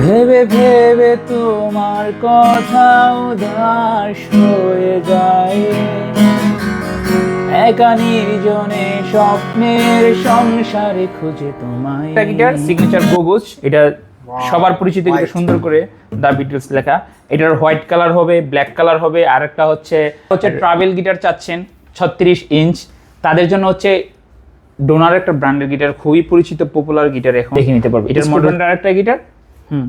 ভেবে ভেবে তোমার কথা উদাস হয়ে যায়। একা নির্জনে স্বপ্নের সংসারে খুঁজে তোমায়। এটা গিটার সিগনেচার গোগোজ এটা সবার পরিচিত সুন্দর করে দা বিটলস লেখা। এটার হোয়াইট কালার হবে ব্ল্যাক কালার হবে আর একটা হচ্ছে হচ্ছে ট্রাভেল গিটার চাচ্ছেন ছত্রিশ ইঞ্চ তাদের জন্য হচ্ছে ডোনার একটা ব্র্যান্ডের গিটার খুবই পরিচিত পপুলার গিটার এখন। দেখে নিতে পারবে। এটার মডার্ন একটা গিটার? হুম।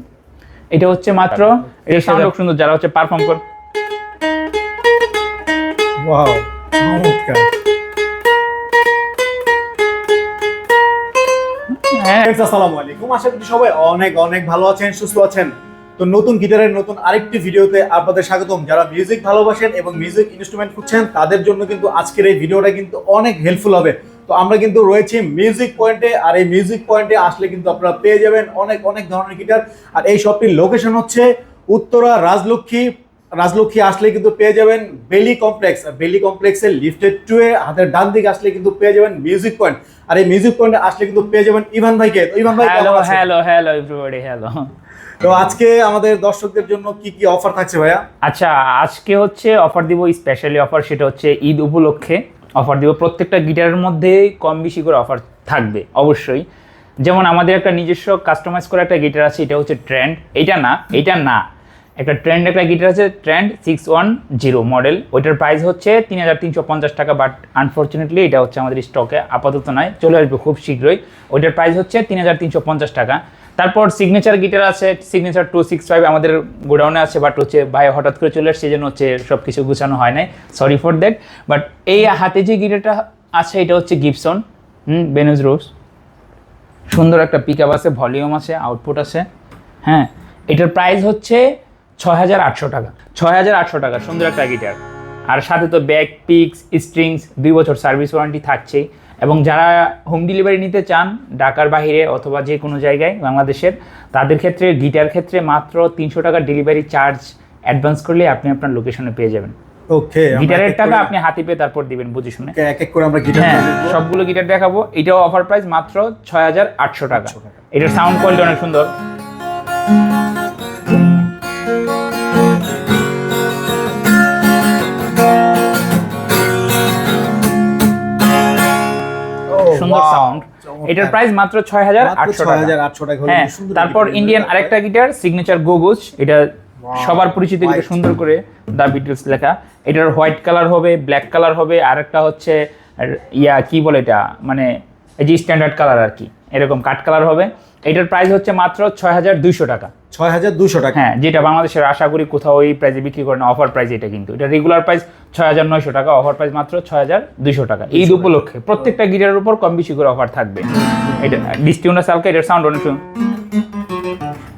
এটা হচ্ছে মাত্র এটা সাউন্ড সুন্দর যারা হচ্ছে পারফর্ম করে ওয়াও চমৎকার হ্যাঁ। আসসালামু আলাইকুম। আশা করি সবাই অনেক অনেক ভালো আছেন সুস্থ আছেন। তো নতুন গিটারের নতুন আরেকটি ভিডিওতে আপনাদের স্বাগতম। যারা মিউজিক ভালোবাসেন এবং মিউজিক ইনস্ট্রুমেন্ট খুঁজছেন তাদের জন্য কিন্তু আজকের এই ভিডিওটা কিন্তু অনেক হেল্পফুল হবে। তো আমরা কিন্তু রয়েছি মিউজিক পয়েন্টে আর এই মিউজিক পয়েন্টে আসলে কিন্তু আপনারা পেয়ে যাবেন অনেক অনেক ধরনের গিটার আর এই শপটির লোকেশন হচ্ছে উত্তরা রাজলক্ষ্মী। রাজলক্ষ্মী আসলে কিন্তু পেয়ে যাবেন বেলি কমপ্লেক্স আর বেলি কমপ্লেক্সের লিফটেড টু এ হাতের ডান দিকে আসলে কিন্তু পেয়ে যাবেন মিউজিক পয়েন্ট আর এই মিউজিক পয়েন্টে আসলে কিন্তু পেয়ে যাবেন ইভান ভাইকে। তো ইভান ভাই hello hello hello everybody hello তো আজকে আমাদের দর্শকদের জন্য কি কি অফার থাকছে ভাইয়া? আচ্ছা আজকে হচ্ছে অফার দিব স্পেশালি অফার সেটা হচ্ছে ঈদ উপলক্ষে। অফার দিব। প্রত্যেকটা গিটারের মধ্যে কম বেশি করে অফার থাকবে, অবশ্যই। যেমন আমাদের একটা নিজস্ব কাস্টমাইজ করা একটা গিটার আছে, এটা হচ্ছে ট্রেন্ড এটা না এটা না। একটা ট্রেন্ড একটা গিটার আছে trend six one zero model ওইটার প্রাইস হচ্ছে তিন হাজার তিনশো পঞ্চাশ টাকা বাট আনফর্চুনেটলি এটা হচ্ছে আমাদের স্টকে আপাতত নয়। চলে আসবে খুব শীঘ্রই। ওইটার প্রাইস হচ্ছে তিন হাজার তিনশো পঞ্চাশ টাকা। তারপর সিগনেচার গিটার আছে সিগনেচার টু সিক্স ফাইভ আমাদের গোডাউনে আছে বাট হচ্ছে ভাই হঠাৎ করে চলে আসছে জন্য হচ্ছে সব কিছু গুছানো হয় নাই। সরি ফর দ্যাট বাট এই হাতে যে গিটারটা আছে, এটা হচ্ছে গিপসন হুম বেনুজ রোজ সুন্দর একটা পিক আপ আছে ভলিউম আছে আউটপুট আছে হ্যাঁ। এটার প্রাইস হচ্ছে ছয় হাজার আটশো টাকা ছয় হাজার আটশো টাকা, সুন্দর একটা গিটার আর সাথে তো ব্যাক পিক্স স্ট্রিংস দুই বছর সার্ভিস ওয়ারেন্টি থাকছেই। এবং যারা হোম ডেলিভারি নিতে চান ঢাকার বাহিরে অথবা যে কোনো জায়গায় বাংলাদেশের তাদের ক্ষেত্রে গিটার ক্ষেত্রে মাত্র তিনশো টাকার ডেলিভারি চার্জ অ্যাডভান্স করলে আপনি আপনার লোকেশনে পেয়ে যাবেন। ওকে গিটারের টাকা আপনি হাতে পেয়ে তারপর দিবেন বুঝে শুনে। এক এক করে আমরা গিটার হ্যাঁ সবগুলো গিটার দেখাবো। এটাও অফার প্রাইস মাত্র ছয় হাজার আটশো টাকা। এটার সাউন্ড কোয়ালিটি অনেক সুন্দর। সুন্দর সাউন্ড এটার প্রাইস মাত্র ছয় হাজার আটশো ছয় টাকা হ্যাঁ তারপর ইন্ডিয়ান আরেকটা গিটার সিগনেচার গোগোজ এটা সবার পরিচিত সুন্দর করে দা বিটলস লেখা। এটার হোয়াইট কালার হবে ব্ল্যাক কালার হবে আর একটা হচ্ছে ইয়া কি বলে এটা? মানে এই যে স্ট্যান্ডার্ড কালার আর কি এরকম কাট কালার হবে। এটার প্রাইস হচ্ছে মাত্র ছয় হাজার দুইশো টাকা। ছয় হাজার দুশো টাকা। হ্যাঁ যেটা বাংলাদেশের আশা করি কোথাও ওই প্রাইসে বিক্রি করে না অফার প্রাইস এটা কিন্তু। এটা রেগুলার প্রাইস ছয় হাজার নয়শো টাকা অফার প্রাইস মাত্র ছয় হাজার দুইশো টাকা। ঈদ উপলক্ষে প্রত্যেকটা গিটারের উপর কম বেশি করে অফার থাকবে। এটা ডিস্টিউনার সালকা এটার সাউন্ড অনেক।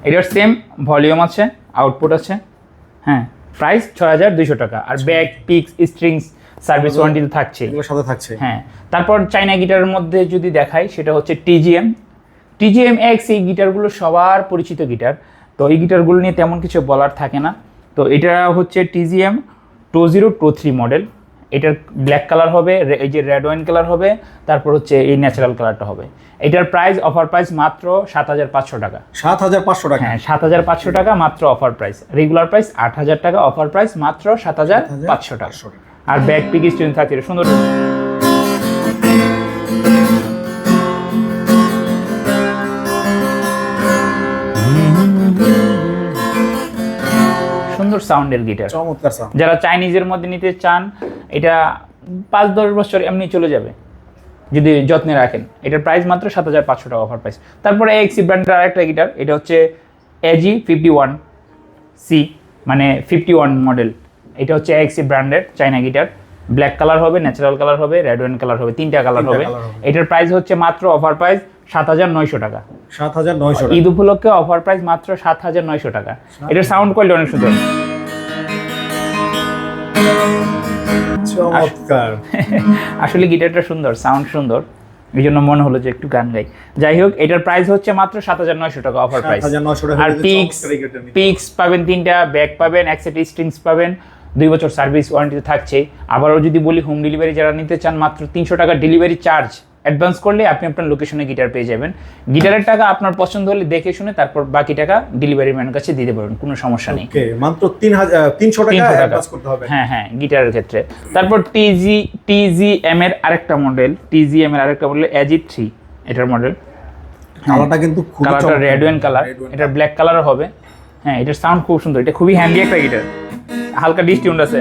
এটার সেম ভলিউম আছে আউটপুট আছে। হ্যাঁ প্রাইস ছয় হাজার দুইশো টাকা। আর bag picks strings service warranty তো এগুলোর সাথে থাকছে। হ্যাঁ তারপর চাইনা গিটারের মধ্যে যদি দেখাই সেটা হচ্ছে টিজিএম টিজিএম এক্স এই গিটারগুলো সবার পরিচিত গিটার তো এই গিটারগুলো নিয়ে তেমন কিছু বলার থাকে না। তো এটা হচ্ছে TGM two zero two three model এটার ব্ল্যাক কালার হবে এই যে রেড ওয়াইন কালার হবে তারপর হচ্ছে এই ন্যাচারাল কালারটা হবে। এটার প্রাইস অফার প্রাইস মাত্র সাত হাজার পাঁচশো টাকা। সাত হাজার পাঁচশো টাকা। হ্যাঁ সাত হাজার পাঁচশো টাকা মাত্র অফার প্রাইস রেগুলার প্রাইস আট হাজার টাকা অফার প্রাইস মাত্র সাত হাজার পাঁচশো টাকা। আর ব্যাক পিক স্টুডেন্ট থাকছে এটা সুন্দর। সুন্দর সাউন্ডের গিটার চমৎকার। যারা চাইনিজের মধ্যে নিতে চান এটা পাঁচ দশ বছর এমনি চলে যাবে যদি যত্নে রাখেন। এটার প্রাইস মাত্র সাত হাজার পাঁচশো টাকা অফার প্রাইস তারপরে এক্সি ব্র্যান্ডের আরেকটা গিটার এটা হচ্ছে এজি ফিফটি ওয়ান সি মানে ফিফটি ওয়ান মডেল এটা হচ্ছে এক্সি ব্র্যান্ডের চাইনা গিটার ব্ল্যাক কালার হবে ন্যাচারাল কালার হবে রেড ওয়াইন কালার হবে তিনটা কালার হবে। এটার প্রাইস হচ্ছে মাত্র অফার প্রাইস সাত হাজার নয়শো টাকা। সাত হাজার নয়শো ঈদ উপলক্ষে অফার প্রাইস মাত্র সাত হাজার নয়শো টাকা। এটার সাউন্ড কোয়ালিটি অনেক সুন্দর। চমৎকার। আসলে গিটারটা সুন্দর সাউন্ড সুন্দর। এই জন্য মনে হলো যে একটু গান গাই। যাই হোক এটার প্রাইস হচ্ছে মাত্র সাত হাজার নয়শো টাকা অফার প্রাইস আর পিক্স পিক্স পাবেন তিনটা ব্যাগ পাবেন এক সেট স্ট্রিংস পাবেন। দুই বছর সার্ভিস ওয়ারেন্টি থাকছে। আবারও যদি বলি হোম ডেলিভারি যারা নিতে চান মাত্র তিনশো টাকা ডেলিভারি চার্জ অ্যাডভান্স করলে আপনি আপনার লোকেশনে গিটার পেয়ে যাবেন। গিটারের টাকা আপনার পছন্দ হলে দেখে শুনে তারপর বাকি টাকা ডেলিভারি ম্যানের কাছে দিতে পারবেন কোনো সমস্যা নেই। মাত্র তিন হাজার তিনশো টাকা 300 টাকা। অ্যাডভান্স করতে হবে। হ্যাঁ হ্যাঁ গিটারের ক্ষেত্রে। তারপর টিজি টিজি এম এর আরেকটা মডেল টিজি এম এর আরেকটা মডেল এজি থ্রি এটার মডেল কালারটা কিন্তু কালারটা রেড ওয়েন কালার এটা ব্ল্যাক কালার হবে। হ্যাঁ এটার সাউন্ড খুব সুন্দর। এটা খুবই হ্যান্ডি একটা গিটার হালকা ডিসটিউন্ড আছে।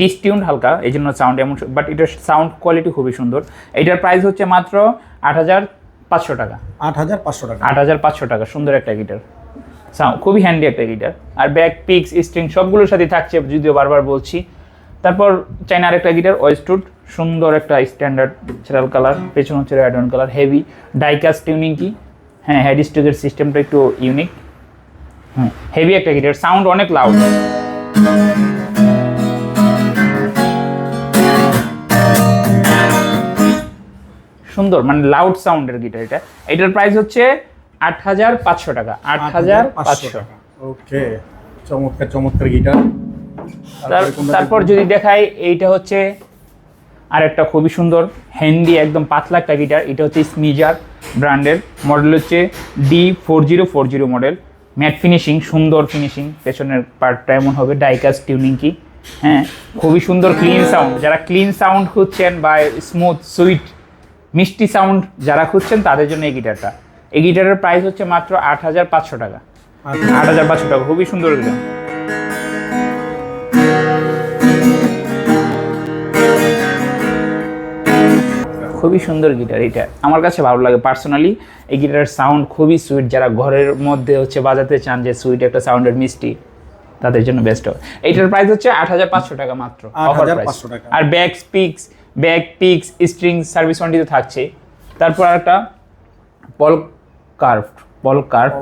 ডিসটিউন্ড হালকা এই জন্য সাউন্ড এমন বাট এটার সাউন্ড কোয়ালিটি খুবই সুন্দর। এটার প্রাইস হচ্ছে মাত্র আট হাজার পাঁচশো টাকা। আট হাজার পাঁচশো টাকা। আট হাজার পাঁচশো টাকা সুন্দর একটা গিটার সাউন্ড খুবই হ্যান্ডি একটা গিটার আর ব্যাক পিক্স স্ট্রিং সবগুলোর সাথে থাকছে যদিও বারবার বলছি। তারপর চাইনা আরেকটা গিটার ওয়েস্টুড সুন্দর একটা স্ট্যান্ডার্ড ন্যাচারাল কালার পেছন হচ্ছে red colour heavy diecast tuning কি? হ্যাঁ হেড স্ট্রিকের সিস্টেমটা একটু ইউনিক হেভি একটা গিটার সাউন্ড অনেক লাউড সুন্দর মানে লাউড সাউন্ডের গিটার এটা। এটার প্রাইস হচ্ছে আট হাজার পাঁচশো টাকা। আট হাজার পাঁচশো ওকে চমৎকার চমৎকার গিটার তারপর যদি দেখাই এইটা হচ্ছে আর একটা খুবই সুন্দর হ্যান্ডি একদম পাতলা একটা গিটার এটা হচ্ছে স্মিজার ব্র্যান্ডের মডেল হচ্ছে D four zero four zero model matte finishing সুন্দর ফিনিশিং পেছনের পার্টটা এমন হবে ডাইকাস টিউনিং কি হ্যাঁ খুবই সুন্দর ক্লিন সাউন্ড যারা ক্লিন সাউন্ড খুঁজছেন বা স্মুথ সুইট মিষ্টি সাউন্ড যারা খুঁজছেন তাদের জন্য এই গিটারটা এই গিটারের প্রাইস হচ্ছে মাত্র আট হাজার পাঁচশো টাকা। আট হাজার পাঁচশো টাকা খুবই সুন্দর গিটার খুবই সুন্দর গিটার এটা আমার কাছে ভালো লাগে পার্সোনালি এই গিটারের সাউন্ড খুবই সুইট যারা ঘরের মধ্যে হচ্ছে বাজাতে চান যে সুইট একটা সাউন্ডের মিষ্টি তাদের জন্য বেস্ট হবে এইটার প্রাইস হচ্ছে আট হাজার পাঁচশো টাকা মাত্র অফার প্রাইস 8,500 টাকা। আর bag picks bag picks string service warranty তো থাকছে। তারপর একটা পল কার্ভ পল কার্ভ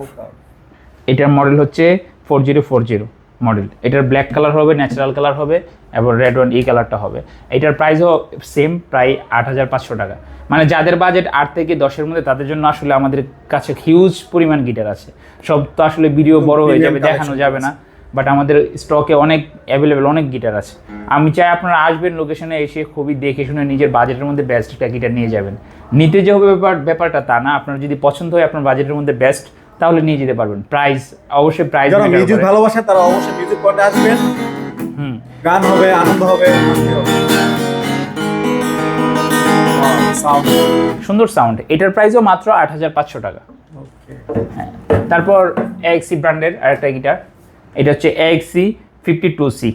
এটার মডেল হচ্ছে four zero four zero model এটার ব্ল্যাক কালার হবে ন্যাচারাল কালার হবে এবং রেড ওয়ান এই কালারটা হবে। এটার প্রাইসও সেম প্রায় আট হাজার পাঁচশো টাকা। মানে যাদের বাজেট আট থেকে দশের মধ্যে তাদের জন্য আসলে আমাদের কাছে হিউজ পরিমাণ গিটার আছে। সব তো আসলে ভিডিও বড় হয়ে যাবে দেখানো যাবে না। বাট আমাদের স্টকে অনেক অ্যাভেলেবেল অনেক গিটার আছে। আমি চাই আপনারা আসবেন লোকেশনে এসে খুবই দেখে শুনে নিজের বাজেটের মধ্যে বেস্ট একটা গিটার নিয়ে যাবেন। নিতে যে হবে ব্যাপার ব্যাপারটা তা না। আপনার যদি পছন্দ হয় আপনার বাজেটের মধ্যে বেস্ট তাহলে নিয়ে যেতে পারবেন। প্রাইস অবশ্যই প্রাইস যারা মিউজিক ভালোবাসে তারা অবশ্যই মিউজিক পয়েন্টে আসবেন হুম। গান হবে আনন্দ হবে. সুন্দর সাউন্ড এটার প্রাইসও মাত্র আট হাজার পাঁচশো টাকা। Okay. তারপর এক্সি ব্র্যান্ডের আরেকটা গিটার এটা হচ্ছে এক্সি fifty two C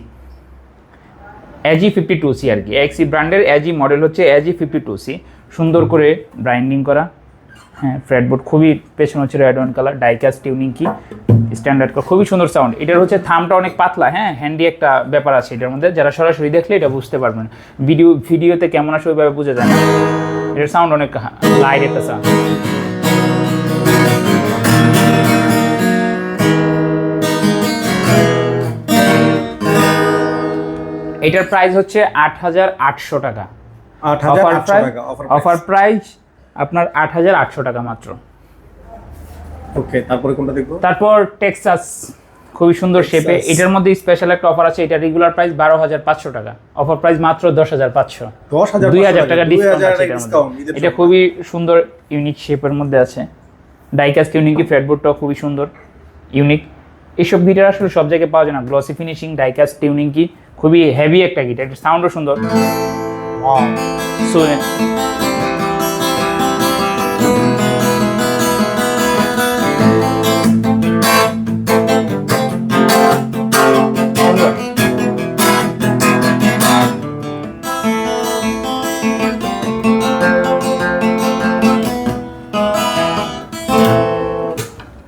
AG fifty two C আর কি। এক্সি ব্র্যান্ডের এজি মডেল হচ্ছে এজি ফিফটি টু সি সুন্দর করে ব্রাইন্ডিং করা। হ্যাঁ ফ্রেডবোর্ড খুবই পেছনে হচ্ছে red wine colour diecast tuning কি স্ট্যান্ডার্ড খুবই সুন্দর সাউন্ড এটার হচ্ছে থামটা অনেক পাতলা হ্যাঁ হ্যান্ডি একটা ব্যাপার আছে এটার মধ্যে যারা সরাসরি দেখলে এটা বুঝতে পারবেন। ভিডিও ভিডিওতে কেমন আসে ওইভাবে বোঝা যায় না। এটার সাউন্ড অনেক লাইট একটা সাউন্ড এটার প্রাইস হচ্ছে আট হাজার আটশো টাকা। অফার প্রাইস অফার প্রাইস আপনার আট হাজার আটশো টাকা মাত্র। ওকে তারপরে কোনটা দেখব? তারপর টেক্সাস খুবই সুন্দর শেপে এটার মধ্যে স্পেশাল একটা অফার আছে এটা রেগুলার প্রাইস বারো হাজার পাঁচশো টাকা। অফার প্রাইস মাত্র দশ হাজার পাঁচশো। দশ হাজার দুই হাজার টাকা ডিসকাউন্ট আছে এটার মধ্যে। এটা খুবই সুন্দর ইউনিক শেপের মধ্যে আছে। ডাইকাস ইউনিক ফ্রেডবোর্ডটাও খুবই সুন্দর ইউনিক এইসব গিটার আসলে সব জায়গায় পাওয়া যায় না। গ্লসি ফিনিশিং ডাইকাস টিউনিং কি খুবই হেভি একটা গিটার। সাউন্ডও সুন্দর। সো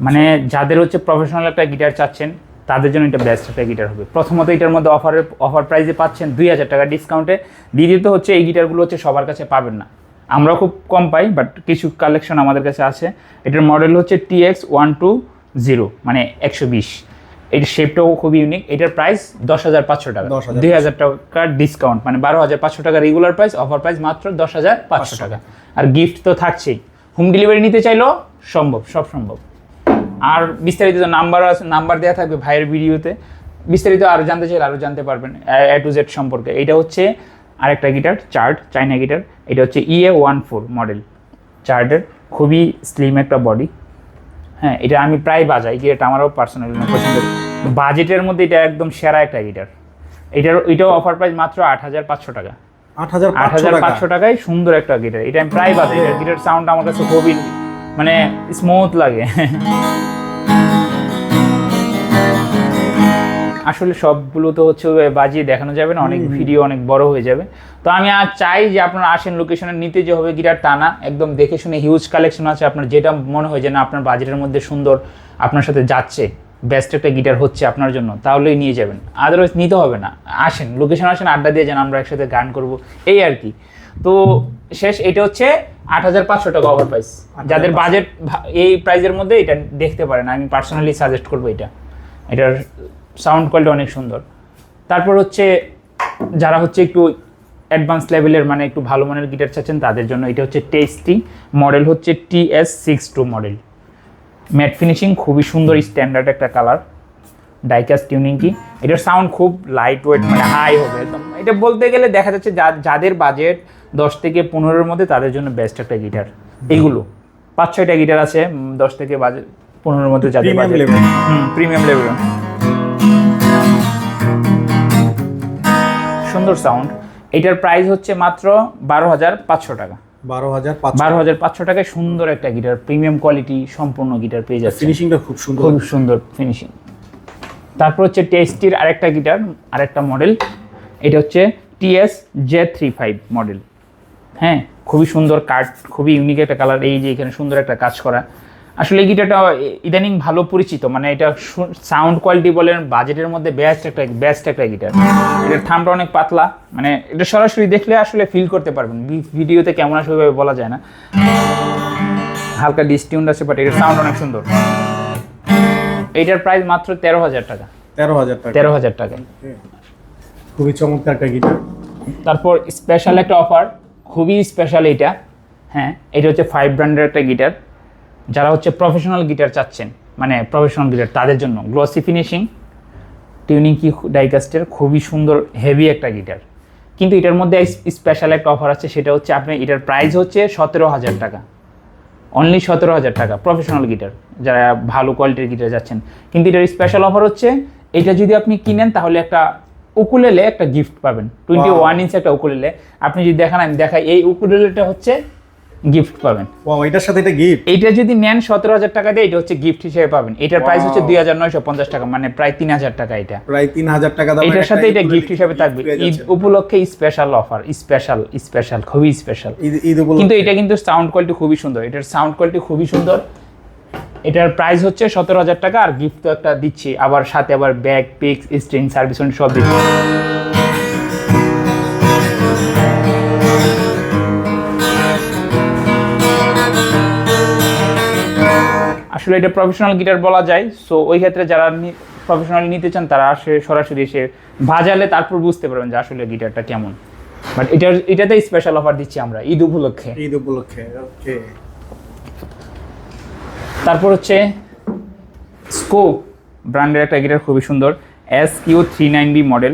মানে যাদের হচ্ছে প্রফেশনাল একটা গিটার চাচ্ছেন তাদের জন্য এটা বেস্ট একটা গিটার হবে। প্রথমত এটার মধ্যে অফারের অফার প্রাইসে পাচ্ছেন দুই হাজার টাকা ডিসকাউন্টে দ্বিতীয়ত হচ্ছে এই গিটারগুলো হচ্ছে সবার কাছে পাবেন না। আমরা খুব কম পাই বাট কিছু কালেকশন আমাদের কাছে আছে। এটার মডেল হচ্ছে টিএক্স ওয়ান টু জিরো মানে একশো বিশ। এটার শেপটাও খুব ইউনিক এটার প্রাইস দশ হাজার পাঁচশো টাকা। দুই হাজার টাকার ডিসকাউন্ট মানে বারো হাজার পাঁচশো টাকা রেগুলার প্রাইস অফার প্রাইস মাত্র দশ হাজার পাঁচশো টাকা। আর গিফট তো থাকছেই। হোম ডেলিভারি নিতে চাইলেও সম্ভব সব সম্ভব। আর বিস্তারিত নাম্বার আছে নাম্বার দেওয়া থাকবে ভাইয়ের ভিডিওতে। বিস্তারিত আরও জানতে চাইলে আরও জানতে পারবেন এ টু জেড সম্পর্কে। এটা হচ্ছে আরেকটা গিটার চার্ট চাইনা গিটার এটা হচ্ছে ইএ ওয়ান ফোর মডেল চার্টের খুবই স্লিম একটা বডি হ্যাঁ এটা আমি প্রায় বাজাই গিটারটা আমারও পার্সোনালি পছন্দ বাজেটের মধ্যে এটা একদম সেরা একটা গিটার এটার এটাও অফার প্রাইস মাত্র আট হাজার পাঁচশো টাকা। আট হাজার আট হাজার পাঁচশো টাকায় সুন্দর একটা গিটার এটা আমি প্রায় বাজাই গিটার সাউন্ড আমার কাছে খুবই মানে স্মুথ লাগে। আসলে সবগুলো তো হচ্ছে বাজিয়ে দেখানো যাবে না অনেক ভিডিও অনেক বড় হয়ে যাবে। তো আমি আর চাই যে আপনারা আসেন লোকেশনে নিতে যে হবে গিটার টানা একদম দেখে শুনে হিউজ কালেকশন আছে। আপনার যেটা মনে হয় যে না আপনার বাজেটের মধ্যে সুন্দর আপনার সাথে যাচ্ছে বেস্ট একটা গিটার হচ্ছে আপনার জন্য তাহলেই নিয়ে যাবেন। আদারওয়াইজ নিতে হবে না। আসেন লোকেশন আসেন আড্ডা দিয়ে যান আমরা একসাথে গান করব। এই আর কি। তো শেষ এটা হচ্ছে আট হাজার পাঁচশো টাকা ওভার প্রাইস যাদের বাজেট এই প্রাইজের মধ্যে এটা দেখতে পারেন আমি পার্সোনালি সাজেস্ট করব এটা। এটার সাউন্ড কোয়ালিটি অনেক সুন্দর। তারপর হচ্ছে যারা হচ্ছে একটু অ্যাডভান্স লেভেলের মানে একটু ভালো মানের গিটার চাচ্ছেন তাদের জন্য এটা হচ্ছে টেস্টি মডেল হচ্ছে T S six two model matte finishing খুবই সুন্দর স্ট্যান্ডার্ড একটা কালার ডাইকাস টিউনিং কি? এটার সাউন্ড খুব লাইট ওয়েট মানে হাই হবে। একদম এটা বলতে গেলে দেখা যাচ্ছে যা- যাদের বাজেট দশ থেকে পনেরোর মধ্যে তাদের জন্য বেস্ট একটা গিটার এইগুলো পাঁচ ছয়টা গিটার আছে দশ থেকে বাজেট পনেরোর মধ্যে যাদের প্রিমিয়াম লেভেল সুন্দর সাউন্ড এটার প্রাইস হচ্ছে মাত্র বারো হাজার পাঁচশো টাকা। বারো হাজার পাঁচশো। বারো হাজার পাঁচশো টাকায় সুন্দর একটা গিটার প্রিমিয়াম কোয়ালিটি সম্পূর্ণ গিটার পেয়ে যাচ্ছে। ফিনিশিংটা খুব সুন্দর। খুব সুন্দর ফিনিশিং তারপর হচ্ছে টেস্টির আরেকটা গিটার আরেকটা মডেল এটা হচ্ছে TS J three five model হ্যাঁ খুবই সুন্দর কাঠ খুবই ইউনিক একটা কালার এই যে এখানে সুন্দর একটা কাজ করা। আসলে এই গিটারটা ইদানিং ভালো পরিচিত মানে এটা সাউন্ড কোয়ালিটি বলেন বাজেটের মধ্যে বেস্ট একটা বেস্ট একটা গিটার এটার থামটা অনেক পাতলা মানে এটা সরাসরি দেখলে আসলে ফিল করতে পারবেন। ভিডিওতে কেমন আসবে ওইভাবে বলা যায় না। হালকা ডিস্টিউন্ড আছে বাট এটার সাউন্ড অনেক সুন্দর। এইটার প্রাইস মাত্র তেরো হাজার টাকা। তেরো হাজার টাকা। তেরো হাজার টাকা। খুবই চমৎকার একটা গিটার তারপর স্পেশাল একটা অফার খুবই স্পেশাল এটা। হ্যাঁ এটা হচ্ছে ফাইভ ব্র্যান্ডের একটা গিটার যারা হচ্ছে প্রফেশনাল গিটার চাচ্ছেন মানে প্রফেশনাল গিটার তাদের জন্য। গ্লসি ফিনিশিং টিউনিং কি ডাইকাস্টের খুবই সুন্দর হেভি একটা গিটার কিন্তু এটার মধ্যে স্পেশাল একটা অফার আছে, সেটা হচ্ছে আপনি এটার প্রাইস হচ্ছে সতেরো হাজার টাকা। অনলি সতেরো হাজার টাকা প্রফেশনাল গিটার যারা ভালো কোয়ালিটির গিটার যাচ্ছেন কিন্তু এটার স্পেশাল অফার হচ্ছে, এটা যদি আপনি কিনেন, তাহলে একটা উকুলেলে একটা গিফট পাবেন। টোয়েন্টি ওয়ান ইঞ্চ একটা উকুলেলে। আপনি যদি দেখান আমি দেখাই এই উকুলেলেটা হচ্ছে গিফট পাবেন। ও এটার সাথে এটা গিফট এইটা যদি নেন সতেরো হাজার টাকা দিয়ে এটা হচ্ছে গিফট হিসেবে পাবেন। এটার প্রাইস হচ্ছে দুই হাজার নয়শো পঞ্চাশ টাকা মানে প্রায় তিন হাজার টাকা এটা। প্রায় তিন হাজার টাকা এটার সাথে এটা গিফট হিসেবে থাকবে। ঈদ উপলক্ষে স্পেশাল অফার স্পেশাল স্পেশাল খুবই স্পেশাল কিন্তু এটা কিন্তু সাউন্ড কোয়ালিটি খুবই সুন্দর। এটার সাউন্ড কোয়ালিটি খুবই সুন্দর। এটার প্রাইস হচ্ছে সতেরো হাজার টাকা আর গিফট তো একটা দিচ্ছি। আবার সাথে আবার ব্যাগ পিক্স স্ট্রিং সার্ভিস সব দিচ্ছি। আসলে এটা প্রফেশনাল গিটার বলা যায়। সো ওই ক্ষেত্রে যারা প্রফেশনাল নিতে চান, তারা আসে সরাসরি এসে ভাজালে তারপর বুঝতে পারবেন যে আসলে গিটারটা কেমন। বাট এটার এটাতে স্পেশাল অফার দিচ্ছি আমরা, ঈদ উপলক্ষে। ঈদ উপলক্ষে ওকে তারপর হচ্ছে স্কোপ ব্র্যান্ডের একটা গিটার খুবই সুন্দর S Q three nine B model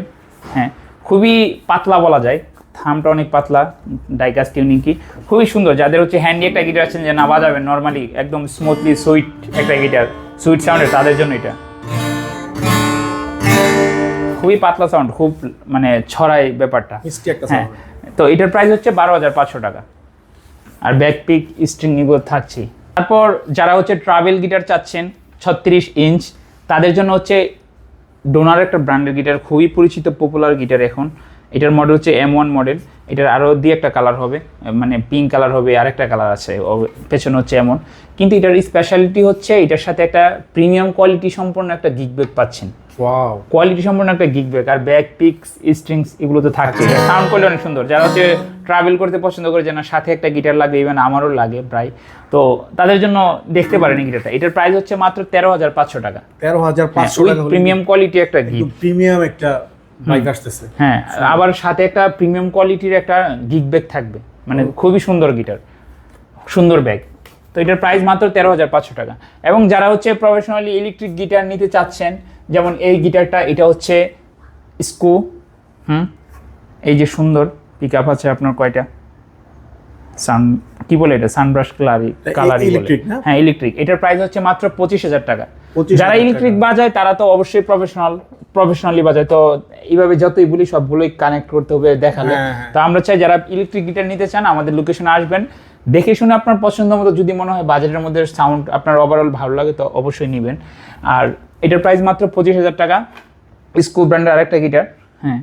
হ্যাঁ খুবই পাতলা বলা যায় থামটা অনেক পাতলা ডাইকাস টিউনিং কি খুবই সুন্দর যাদের হচ্ছে হ্যান্ডি একটা গিটার আছেন যে না বাজাবেন নর্মালি একদম স্মুথলি সুইট একটা গিটার সুইট সাউন্ডের তাদের জন্য এটা। খুবই পাতলা সাউন্ড খুব মানে ছড়ায় ব্যাপারটা। হ্যাঁ তো এটার প্রাইস হচ্ছে বারো হাজার পাঁচশো টাকা। আর ব্যাক পিক স্ট্রিং এগুলো থাকছে তারপর যারা হচ্ছে ট্রাভেল গিটার চাচ্ছেন, ছত্রিশ ইঞ্চ তাদের জন্য হচ্ছে ডোনার একটা ব্র্যান্ডের গিটার খুবই পরিচিত পপুলার গিটার এখন। এটার মডেল হচ্ছে এম ওয়ান মডেল এটার আরও দিয়ে একটা কালার হবে মানে পিঙ্ক কালার হবে আর একটা কালার আছে পেছনে হচ্ছে এমন কিন্তু এটার স্পেশালিটি হচ্ছে এটার সাথে একটা প্রিমিয়াম কোয়ালিটি সম্পন্ন একটা গিগ ব্যাগ পাচ্ছেন। কোয়ালিটি সম্পন্ন একটা গিগ ব্যাগ আর ব্যাগ পিক্স স্ট্রিংস এগুলো তো থাকছে সাউন্ড কোয়ালিটি অনেক সুন্দর। যারা হচ্ছে ট্রাভেল করতে পছন্দ করে যে না সাথে একটা গিটার লাগে ইভেন আমারও লাগে প্রায়। তো তাদের জন্য দেখতে পারেন গিটারটা এটার প্রাইস হচ্ছে মাত্র তেরো হাজার পাঁচশো টাকা। তেরো হাজার পাঁচশো টাকা প্রিমিয়াম কোয়ালিটি একটা গিগ প্রিমিয়াম একটা বাইক আসতেছে। হ্যাঁ আবার সাথে একটা প্রিমিয়াম কোয়ালিটির একটা গিগ ব্যাগ থাকবে। মানে খুবই সুন্দর গিটার সুন্দর ব্যাগ তো এটার প্রাইস মাত্র তেরো হাজার পাঁচশো টাকা। এবং যারা হচ্ছে প্রফেশনালি ইলেকট্রিক গিটার নিতে চাচ্ছেন যেমন এই গিটারটা এটা হচ্ছে স্কু হুম? এই যে সুন্দর পিক আপ আছে আপনার কয়টা? সান কি বলে এটা? সানব্রাশ কালারি কালারি? হ্যাঁ ইলেকট্রিক এটার প্রাইস হচ্ছে মাত্র পঁচিশ হাজার টাকা। যারা ইলেকট্রিক বাজায় তারা তো অবশ্যই প্রফেশনাল প্রফেশনালি বাজায়। তো এইভাবে যতই বলি সবগুলোই কানেক্ট করতে হবে দেখালে হ্যাঁ, হ্যাঁ। তো আমরা চাই যারা ইলেকট্রিক গিটার নিতে চান আমাদের লোকেশনে আসবেন। দেখে শুনে আপনার পছন্দ মতো যদি মনে হয় বাজেটের মধ্যে সাউন্ড আপনার ওভারঅল ভালো লাগে তো অবশ্যই নেবেন। আর এটার প্রাইস মাত্র পঁচিশ হাজার টাকা। স্কুল ব্র্যান্ডের আরেকটা গিটার হ্যাঁ।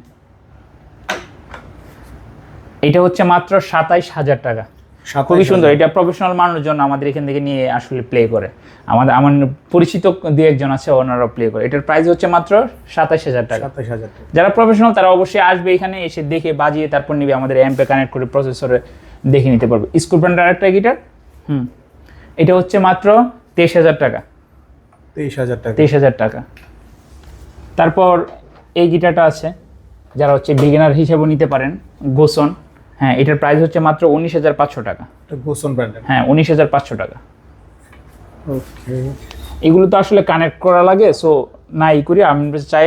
এটা হচ্ছে মাত্র সাতাইশ হাজার টাকা। খুবই সুন্দর এটা প্রফেশনাল মানুষের জন্য আমাদের এখান থেকে নিয়ে আসলে প্লে করে। আমাদের আমার পরিচিত দু একজন আছে ওনারা প্লে করে। এটার প্রাইস হচ্ছে মাত্র সাতাশ হাজার টাকা। সাতাইশ হাজার টাকা। যারা প্রফেশনাল তারা অবশ্যই আসবে এখানে এসে দেখে বাজিয়ে তারপর নিবে আমাদের অ্যাম্পে কানেক্ট করে প্রসেসরে দেখে নিতে পারবে। স্কুল ব্র্যান্ডের আরেকটা গিটার। হুম। এটা হচ্ছে মাত্র তেইশ হাজার টাকা। তেইশ হাজার টাকা। তেইশ হাজার টাকা। তারপর এই গিটারটা আছে যারা হচ্ছে বিগিনার হিসেবে নিতে পারেন গোসন। হ্যাঁ এটার প্রাইস হচ্ছে মাত্র উনিশ হাজার পাঁচশো টাকা। এটা গোসন ব্র্যান্ডের হ্যাঁ উনিশ হাজার পাঁচশো টাকা। ওকে এগুলো তো আসলে কানেক্ট করা লাগে সো না ই করি। আমি চাই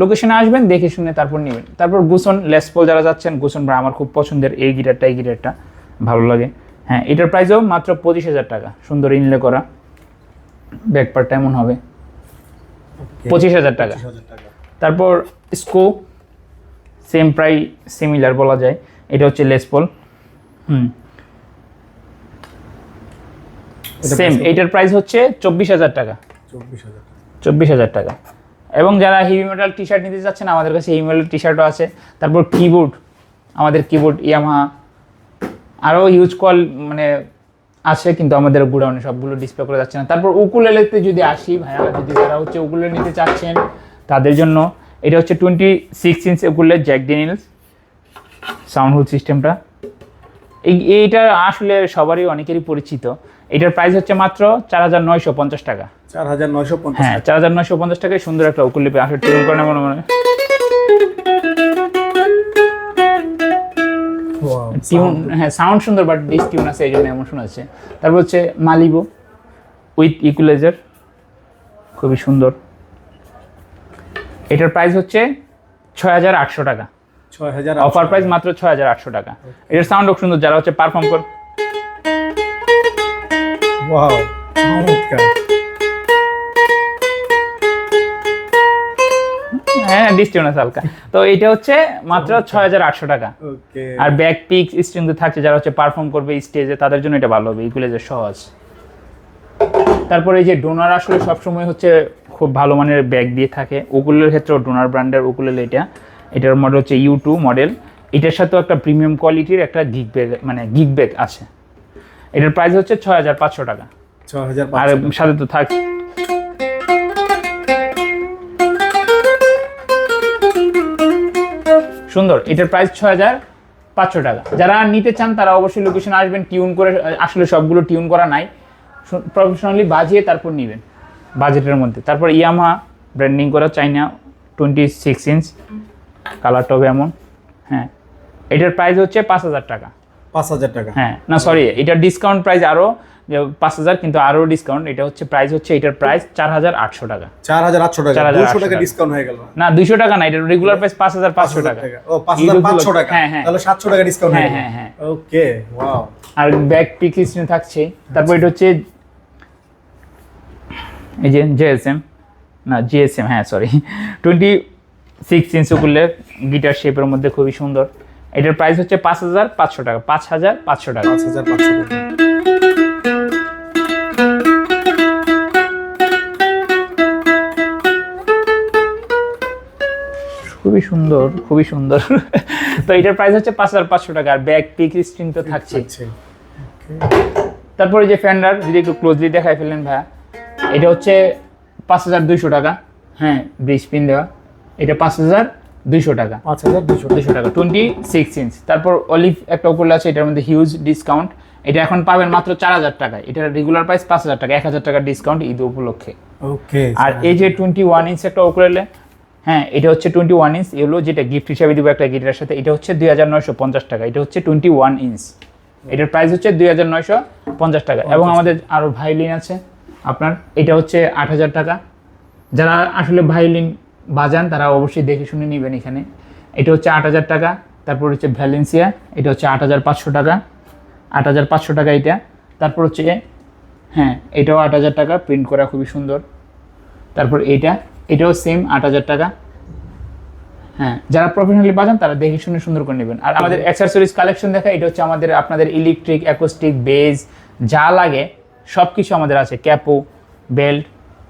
লোকেশনে আসবেন দেখে শুনে তারপর নেবেন। তারপর গুসন লেসপল যারা যাচ্ছেন গুসন ভাই আমার খুব পছন্দের এই গিটারটা এই গিটারটা ভালো লাগে। হ্যাঁ এটার প্রাইসও মাত্র পঁচিশ হাজার টাকা। সুন্দর ইনলে করা। ব্যাক পার্টটা এমন হবে। পঁচিশ হাজার টাকা। তারপর স্কো সেম প্রাই সিমিলার বলা যায়। এটা হচ্ছে লেসপল হুম। সেম? এটার প্রাইস হচ্ছে চব্বিশ হাজার টাকা। চব্বিশ হাজার টাকা। এবং যারা হেভি মেটাল টি শার্ট নিতে চাচ্ছেন আমাদের কাছে হেভি মেটাল টি শার্টও আছে। তারপর কিবোর্ড আমাদের কিবোর্ড ইয়ামাহা আরও হিউজ কল মানে আছে, কিন্তু আমাদের গুডাউনে সবগুলো ডিসপ্লে করে যাচ্ছে না। তারপর উকুলেলেতে যদি আসি, ভাইয়া, যদি যারা হচ্ছে উকুলে নিতে চাচ্ছেন, তাদের জন্য এটা হচ্ছে twenty six inch ukulele Jack Daniels sound hole সিস্টেমটা এই, এইটা আসলে সবারই, অনেকেরই পরিচিত। এটার প্রাইস হচ্ছে মাত্র চার হাজার নয়শো পঞ্চাশ টাকা। চার হাজার নয়শো পঞ্চাশ হ্যাঁ চার হাজার নয়শো পঞ্চাশ টাকায় সুন্দর একটা উকুলিপি আসলে টিউন করে মনে মনে টিউন হ্যাঁ সাউন্ড সুন্দর বাট ডিস টিউন আছে এই জন্য এমন শোনাচ্ছে তারপর হচ্ছে মালিবো উইথ ইকুলাইজার খুবই সুন্দর। এটার প্রাইস হচ্ছে ছয় হাজার আটশো টাকা। ছয় হাজার অফার প্রাইস মাত্র ছয় হাজার আটশো টাকা। এটার সাউন্ড সুন্দর যারা হচ্ছে পারফর্ম কর ওয়াও চমৎকার হ্যাঁ ডিস টিউন আছে হালকা। তো এটা হচ্ছে মাত্র ছয় হাজার আটশো টাকা। আর ব্যাক পিক স্ট্রিং থাকছে যারা হচ্ছে পারফর্ম করবে স্টেজে তাদের জন্য এটা ভালো হবে ইকুলেজের সহজ। তারপরে এই যে ডোনার আসলে সবসময় হচ্ছে খুব ভালো মানের ব্যাগ দিয়ে থাকে। উকুলের ক্ষেত্রেও ডোনার ব্র্যান্ডের উকুলেল এটা। এটার মডেল হচ্ছে ইউ টু মডেল এটার সাথেও একটা প্রিমিয়াম কোয়ালিটির একটা গিগ ব্যাগ মানে গিগ ব্যাগ আছে। এটার প্রাইস হচ্ছে ছয় হাজার পাঁচশো টাকা। আর সাথে তো থাক সুন্দর এটার প্রাইস ছয় হাজার পাঁচশো টাকা। যারা নিতে চান তারা অবশ্যই লোকেশন আসবেন টিউন করে আসলে সবগুলো টিউন করা নাই। প্রফেশনালি বাজিয়ে তারপর নেবেন বাজেটের মধ্যে। তারপর ইয়ামা ব্র্যান্ডিং করা চাইনা টোয়েন্টি সিক্স ইঞ্চ কালারটা হবে এমন হ্যাঁ। এটার প্রাইস হচ্ছে পাঁচ হাজার টাকা। পাঁচ হাজার টাকা। হ্যাঁ না সরি এটার ডিসকাউন্ট প্রাইস আরও পাঁচ হাজার কিন্তু আরও ডিসকাউন্ট এটা হচ্ছে প্রাইস হচ্ছে এটার প্রাইস চার হাজার আটশো টাকা। চার হাজার আটশো টাকা দুশো টাকা। ডিসকাউন্ট হয়ে গেল। না দুইশো টাকা না এটা রেগুলার প্রাইস পাঁচ হাজার পাঁচশো টাকা। ও পাঁচ হাজার পাঁচশো টাকা। হ্যাঁ হ্যাঁ। তাহলে সাতশো টাকা ডিসকাউন্ট হ্যাঁ হ্যাঁ হ্যাঁ ওকে ওয়াও আর ব্যাক পিক থাকছে। তারপর এটা হচ্ছে এই যে জেএসএম না জিএসএম হ্যাঁ sorry twenty six inch guitar শেপের মধ্যে খুবই সুন্দর। এটার প্রাইস হচ্ছে পাঁচ হাজার পাঁচশো টাকা পাঁচ হাজার পাঁচশো টাকা। পাঁচ হাজার পাঁচশো টাকা খুবই সুন্দর খুবই সুন্দর। তো এটার প্রাইস হচ্ছে পাঁচ হাজার পাঁচশো টাকা আর ব্যাগ পিক স্ক্রিন তো থাকছে। তারপরে যে ফ্যান্ডার যদি একটু ক্লোজলি দেখাই ফেললেন ভাইয়া এটা হচ্ছে পাঁচ হাজার দুইশো টাকা। হ্যাঁ ব্রিজ পিন দেওয়া। এটা পাঁচ হাজার দুইশো টাকা। হাজার দুশো দুশো টাকা টোয়েন্টি সিক্স ইঞ্চ তারপর অলিভ একটা উপর আছে এটার মধ্যে হিউজ ডিসকাউন্ট এটা এখন পাবেন মাত্র চার হাজার টাকায় এটার রেগুলার প্রাইস পাঁচ হাজার টাকা এক হাজার টাকা ডিসকাউন্ট ঈদ উপলক্ষে। ওকে আর এই যে টোয়েন্টি ওয়ান ইঞ্চ একটা উকুলেলে হ্যাঁ এটা হচ্ছে টোয়েন্টি ওয়ান ইঞ্চ এগুলো যেটা গিফট হিসাবে দিব একটা গিটারের সাথে এটা হচ্ছে দুই হাজার নয়শো পঞ্চাশ টাকা এটা হচ্ছে টোয়েন্টি ওয়ান ইঞ্চ এটার প্রাইস হচ্ছে দুই হাজার নয়শো পঞ্চাশ টাকা। এবং আমাদের আরও ভায়োলিন আছে আপনার এটা হচ্ছে আট হাজার টাকা। যারা আসলে ভায়োলিন বাজান, তারা অবশ্যই দেখে শুনে নেবেন এখানে। এটা হচ্ছে আট হাজার টাকা, তারপর হচ্ছে ভ্যালেন্সিয়া এটা হচ্ছে আট হাজার পাঁচশো টাকা, আট হাজার পাঁচশো টাকা এটা। তারপর হচ্ছে হ্যাঁ এটাও আট হাজার টাকা প্রিন্ট করা খুবই সুন্দর। তারপর এইটা, এটাও সেম আট হাজার টাকা। হ্যাঁ যারা প্রফেশনালি বাজান, তারা দেখে শুনে সুন্দর করে নেবেন। আর আমাদের অ্যাক্সেসরিজ কালেকশন দেখা, এটা হচ্ছে আমাদের, আপনাদের ইলেকট্রিক অ্যাকোস্টিক বেজ যা লাগে সব কিছু আমাদের আছে। ক্যাপো বেল্ট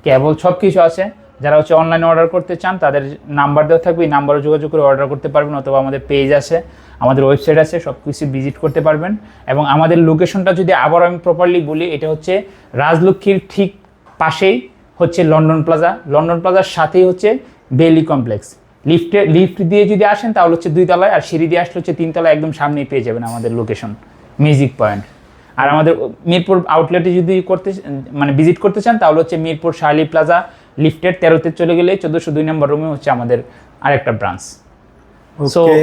কেবল সব কিছু আছে। যারা হচ্ছে অনলাইনে অর্ডার করতে চান, তাদের নাম্বার দেওয়া থাকবে। এই নাম্বারে যোগাযোগ করে অর্ডার করতে পারবেন অথবা আমাদের পেজ আছে, আমাদের ওয়েবসাইট আছে সব কিছু ভিজিট করতে পারবেন। এবং আমাদের লোকেশনটা যদি আবার আমি প্রপারলি বলি, এটা হচ্ছে রাজলক্ষ্মীর ঠিক পাশেই হচ্ছে লন্ডন প্লাজা লন্ডন প্লাজার সাথেই হচ্ছে বেলি কমপ্লেক্স লিফটে লিফট দিয়ে যদি আসেন, তাহলে হচ্ছে দুই তলায়, আর সিঁড়ি দিয়ে আসলে হচ্ছে তিন তলায় একদম সামনেই পেয়ে যাবেন আমাদের লোকেশন মিউজিক পয়েন্ট আর আমাদের মিরপুর আউটলেটে যদি করতে মানে ভিজিট করতে চান, তাহলে হচ্ছে মিরপুর শার্লি প্লাজা লিফটের তেরোতে চলে গেলে চোদ্দোশো দুই নম্বর রুমে হচ্ছে আমাদের আরেকটা ব্রাঞ্চ ওকে